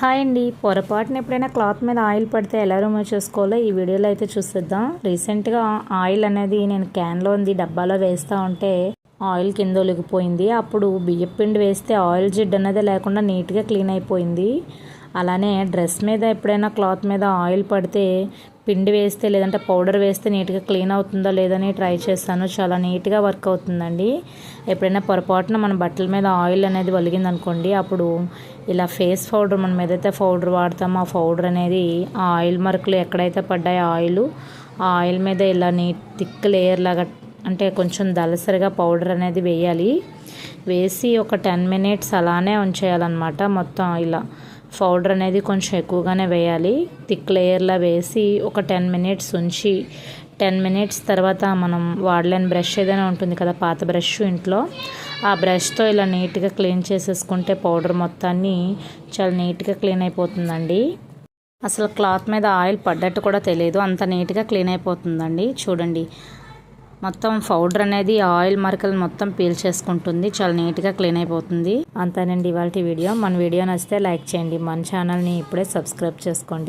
Hi అండి. పొరపాటున ఎప్పుడైనా క్లాత్ మీద ఆయిల్ పడితే ఎలా రిమూవ్ చేసుకోవాలో ఈ వీడియోలో అయితే చూసేద్దాం. రీసెంట్గా ఆయిల్ అనేది నేను క్యాన్లో ఉంది డబ్బాలో వేస్తూ ఉంటే ఆయిల్ కింద ఒలిగిపోయింది. అప్పుడు బియ్యపిండి వేస్తే ఆయిల్ జిడ్ అనేది లేకుండా నీట్గా క్లీన్ అయిపోయింది. అలానే డ్రెస్ మీద ఎప్పుడైనా క్లాత్ మీద ఆయిల్ పడితే పిండి వేస్తే లేదంటే పౌడర్ వేస్తే నీట్గా క్లీన్ అవుతుందో లేదని ట్రై చేస్తాను. చాలా నీట్గా వర్క్ అవుతుందండి. ఎప్పుడైనా పొరపాటున మన బట్టల మీద ఆయిల్ అనేది ఒలిగిందనుకోండి అప్పుడు ఇలా ఫేస్ పౌడర్ మనం ఏదైతే పౌడర్ వాడతామో. ఆ పౌడర్ అనేది ఆ ఆయిల్ మరకలు ఎక్కడైతే పడ్డాయో ఆయిల్ ఆ ఆయిల్ మీద ఇలా నీట్ థిక్ లేయర్ లాగా అంటే కొంచెం దలసరిగా పౌడర్ అనేది వేయాలి. వేసి ఒక టెన్ మినిట్స్ అలానే ఉంచేయాలన్నమాట. మొత్తం ఇలా పౌడర్ అనేది కొంచెం ఎక్కువగానే వేయాలి. థిక్ లేయర్లా వేసి ఒక టెన్ మినిట్స్ ఉంచి టెన్ మినిట్స్ తర్వాత మనం వాడలేని బ్రష్ ఏదైనా ఉంటుంది కదా పాత బ్రష్ ఇంట్లో. ఆ బ్రష్తో ఇలా నీట్గా క్లీన్ చేసేసుకుంటే పౌడర్ మొత్తాన్ని చాలా నీట్గా క్లీన్ అయిపోతుందండి. అసలు క్లాత్ మీద ఆయిల్ పడ్డట్టు కూడా తెలియదు అంత నీట్గా క్లీన్ అయిపోతుందండి. చూడండి. మొత్తం పౌడర్ అనేది ఆయిల్ మరకలు మొత్తం పీల్ చేసుకుంటుంది. చాలా నీట్గా క్లీన్ అయిపోతుంది. అంతేనండి ఇవాళ వీడియో. మన వీడియో నచ్చితే లైక్ చేయండి. మన ఛానల్ని ఇప్పుడే సబ్స్క్రైబ్ చేసుకోండి.